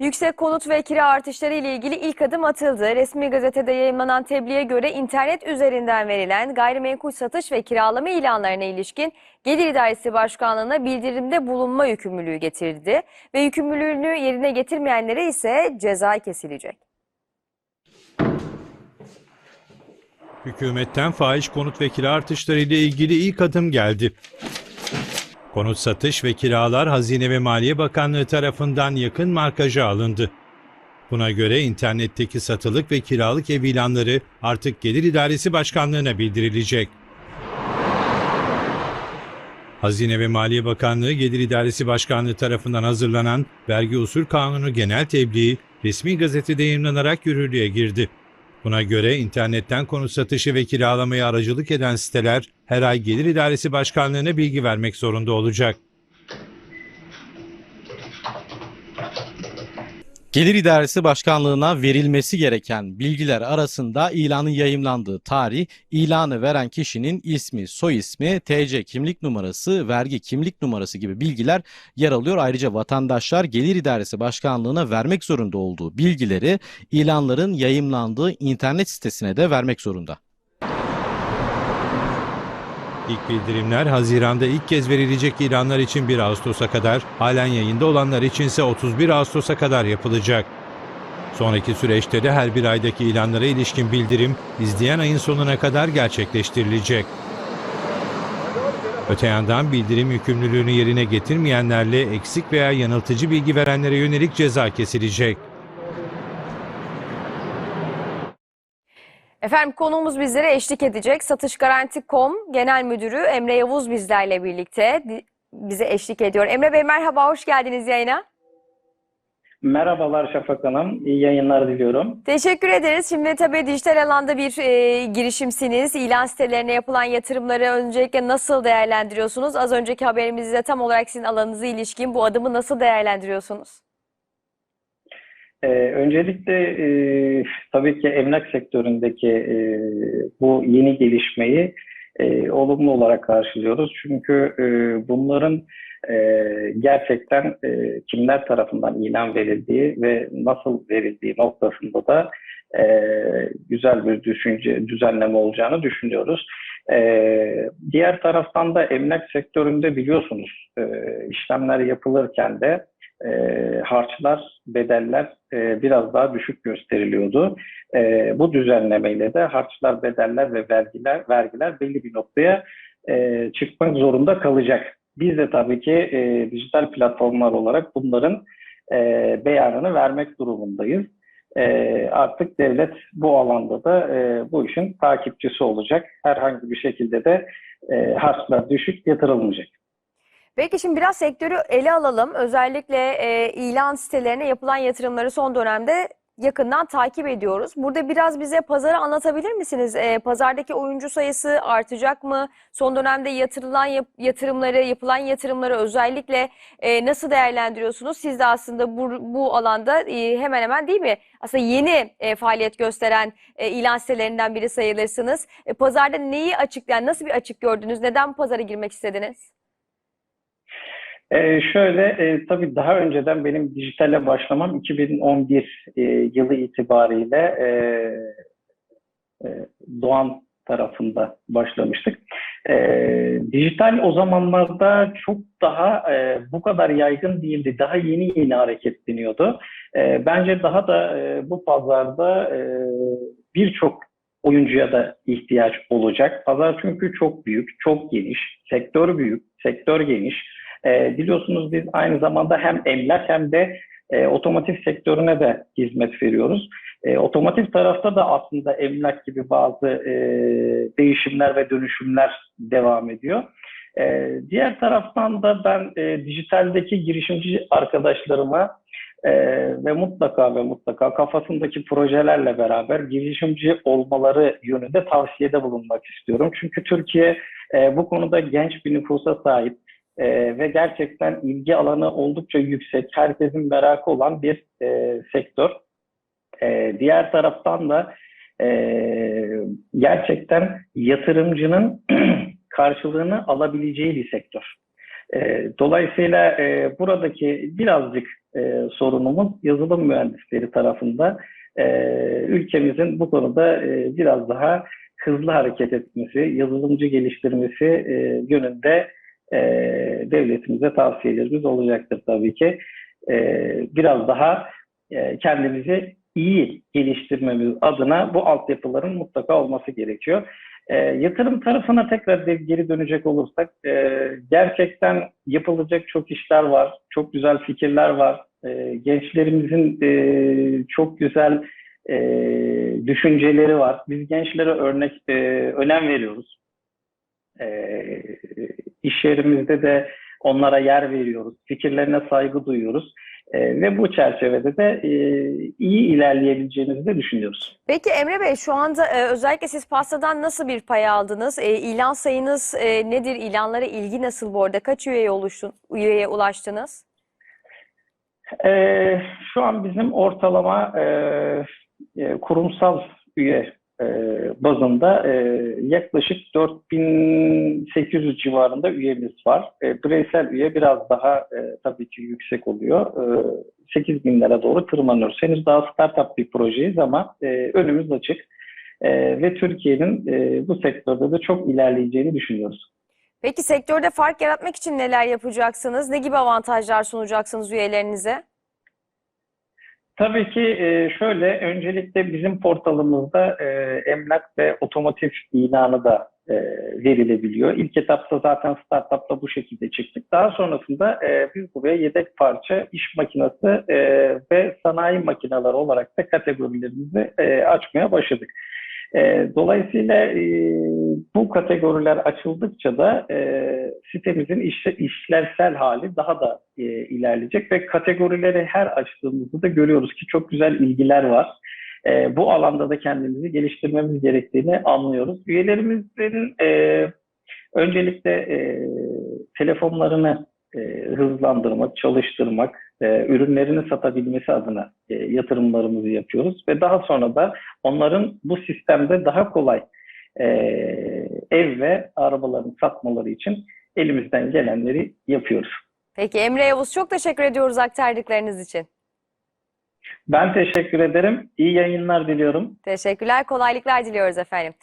Yüksek konut ve kira artışları ile ilgili ilk adım atıldı. Resmi gazetede yayınlanan tebliğe göre internet üzerinden verilen gayrimenkul satış ve kiralama ilanlarına ilişkin Gelir İdaresi Başkanlığı'na bildirimde bulunma yükümlülüğü getirdi ve yükümlülüğünü yerine getirmeyenlere ise ceza kesilecek. Hükümetten fahiş konut ve kira artışları ile ilgili ilk adım geldi. Konut satış ve kiralar Hazine ve Maliye Bakanlığı tarafından yakın markaja alındı. Buna göre internetteki satılık ve kiralık ev ilanları artık Gelir İdaresi Başkanlığı'na bildirilecek. Hazine ve Maliye Bakanlığı Gelir İdaresi Başkanlığı tarafından hazırlanan Vergi Usul Kanunu genel tebliği resmi gazetede yayınlanarak yürürlüğe girdi. Buna göre internetten konut satışı ve kiralamaya aracılık eden siteler her ay Gelir İdaresi Başkanlığı'na bilgi vermek zorunda olacak. Gelir İdaresi Başkanlığı'na verilmesi gereken bilgiler arasında ilanın yayımlandığı tarih, ilanı veren kişinin ismi, soy ismi, TC kimlik numarası, vergi kimlik numarası gibi bilgiler yer alıyor. Ayrıca vatandaşlar Gelir İdaresi Başkanlığı'na vermek zorunda olduğu bilgileri ilanların yayımlandığı internet sitesine de vermek zorunda. İlk bildirimler Haziran'da ilk kez verilecek ilanlar için 1 Ağustos'a kadar, halen yayında olanlar içinse 31 Ağustos'a kadar yapılacak. Sonraki süreçte de her bir aydaki ilanlara ilişkin bildirim izleyen ayın sonuna kadar gerçekleştirilecek. Öte yandan bildirim yükümlülüğünü yerine getirmeyenlerle eksik veya yanıltıcı bilgi verenlere yönelik ceza kesilecek. Efendim konuğumuz bizlere eşlik edecek. Satış Garanti.com Genel Müdürü Emre Yavuz bizlerle birlikte bize eşlik ediyor. Emre Bey merhaba, hoş geldiniz yayına. Merhabalar Şafak Hanım. İyi yayınlar diliyorum. Teşekkür ederiz. Şimdi tabii dijital alanda bir e, girişimsiniz. İlan sitelerine yapılan yatırımları öncelikle nasıl değerlendiriyorsunuz? Az önceki haberimizde tam olarak sizin alanınıza ilişkin bu adımı nasıl değerlendiriyorsunuz? Ee, öncelikle e, tabii ki emlak sektöründeki e, bu yeni gelişmeyi e, olumlu olarak karşılıyoruz. Çünkü e, bunların e, gerçekten e, kimler tarafından ilan verildiği ve nasıl verildiği noktasında da e, güzel bir düşünce, düzenleme olacağını düşünüyoruz. E, diğer taraftan da emlak sektöründe biliyorsunuz e, işlemler yapılırken de e, harçlar, bedeller e, biraz daha düşük gösteriliyordu. E, bu düzenlemeyle de harçlar, bedeller ve vergiler vergiler belli bir noktaya e, çıkmak zorunda kalacak. Biz de tabii ki e, dijital platformlar olarak bunların e, beyanını vermek durumundayız. E, artık devlet bu alanda da e, bu işin takipçisi olacak. Herhangi bir şekilde de e, harçlar düşük yatırılmayacak. Peki şimdi biraz sektörü ele alalım. Özellikle e, ilan sitelerine yapılan yatırımları son dönemde yakından takip ediyoruz. Burada biraz bize pazarı anlatabilir misiniz? E, pazardaki oyuncu sayısı artacak mı? Son dönemde yatırılan yap- yatırımları, yapılan yatırımları özellikle e, nasıl değerlendiriyorsunuz? Siz de aslında bu, bu alanda e, hemen hemen değil mi? Aslında yeni e, faaliyet gösteren e, ilan sitelerinden biri sayılırsınız. E, pazarda neyi açık, yani nasıl bir açık gördünüz? Neden pazara girmek istediniz? Ee, şöyle, e, tabii daha önceden benim dijitale başlamam 2011 e, yılı itibariyle e, e, Doğan tarafında başlamıştık. E, dijital o zamanlarda çok daha e, bu kadar yaygın değildi. Daha yeni yeni hareketleniyordu. E, bence daha da e, bu pazarda e, birçok oyuncuya da ihtiyaç olacak. Pazar çünkü çok büyük, çok geniş, sektör büyük, sektör geniş. E, biliyorsunuz biz aynı zamanda hem emlak hem de e, otomotiv sektörüne de hizmet veriyoruz. E, otomotiv tarafta da aslında emlak gibi bazı e, değişimler ve dönüşümler devam ediyor. E, diğer taraftan da ben e, dijitaldeki girişimci arkadaşlarıma e, ve mutlaka ve mutlaka kafasındaki projelerle beraber girişimci olmaları yönünde tavsiyede bulunmak istiyorum. Çünkü Türkiye e, bu konuda genç bir nüfusa sahip. Ee, ve gerçekten ilgi alanı oldukça yüksek, herkesin merakı olan bir e, sektör. Ee, diğer taraftan da e, gerçekten yatırımcının karşılığını alabileceği bir sektör. E, dolayısıyla e, buradaki birazcık e, sorunumuz yazılım mühendisleri tarafında e, ülkemizin bu konuda e, biraz daha hızlı hareket etmesi, yazılımcı geliştirmesi e, yönünde e, devletimize tavsiyelerimiz olacaktır tabii ki. E, biraz daha e, kendimizi iyi geliştirmemiz adına bu altyapıların mutlaka olması gerekiyor. E, yatırım tarafına tekrar geri dönecek olursak e, gerçekten yapılacak çok işler var, çok güzel fikirler var. E, gençlerimizin e, çok güzel e, düşünceleri var. Biz gençlere örnek e, önem veriyoruz. E, iş yerimizde de onlara yer veriyoruz. Fikirlerine saygı duyuyoruz. E, ve bu çerçevede de e, iyi ilerleyebileceğimizi de düşünüyoruz. Peki Emre Bey şu anda e, özellikle siz pastadan nasıl bir pay aldınız? E, ilan sayınız e, nedir? İlanlara ilgi nasıl bu arada? Kaç üyeye, oluştun, üyeye ulaştınız? E, şu an bizim ortalama e, e, kurumsal üye e, bazında e, yaklaşık 4800 civarında üyemiz var. E, bireysel üye biraz daha e, tabii ki yüksek oluyor. E, 8000'lere doğru tırmanıyoruz. Henüz daha startup bir projeyiz ama e, önümüz açık. E, ve Türkiye'nin e, bu sektörde de çok ilerleyeceğini düşünüyoruz. Peki sektörde fark yaratmak için neler yapacaksınız? Ne gibi avantajlar sunacaksınız üyelerinize? Tabii ki e, şöyle, öncelikle bizim portalımızda e, emlak ve otomotiv ilanı da e, verilebiliyor. İlk etapta zaten startup'ta bu şekilde çıktık. Daha sonrasında biz buraya yedek parça, iş makinesi ve sanayi makineleri olarak da kategorilerimizi e, açmaya başladık. E, dolayısıyla e, bu kategoriler açıldıkça da e, sitemizin iş, işlevsel hali daha da e, ilerleyecek ve kategorileri her açtığımızda da görüyoruz ki çok güzel ilgiler var. E, bu alanda da kendimizi geliştirmemiz gerektiğini anlıyoruz. Üyelerimizin e, öncelikle e, telefonlarını e, hızlandırmak, çalıştırmak, e, ürünlerini satabilmesi adına e, yatırımlarımızı yapıyoruz ve daha sonra da onların bu sistemde daha kolay e, ev ve arabalarını satmaları için elimizden gelenleri yapıyoruz. Peki Emre Yavuz çok teşekkür ediyoruz aktardıklarınız için. Ben teşekkür ederim. İyi yayınlar diliyorum. Teşekkürler, kolaylıklar diliyoruz efendim.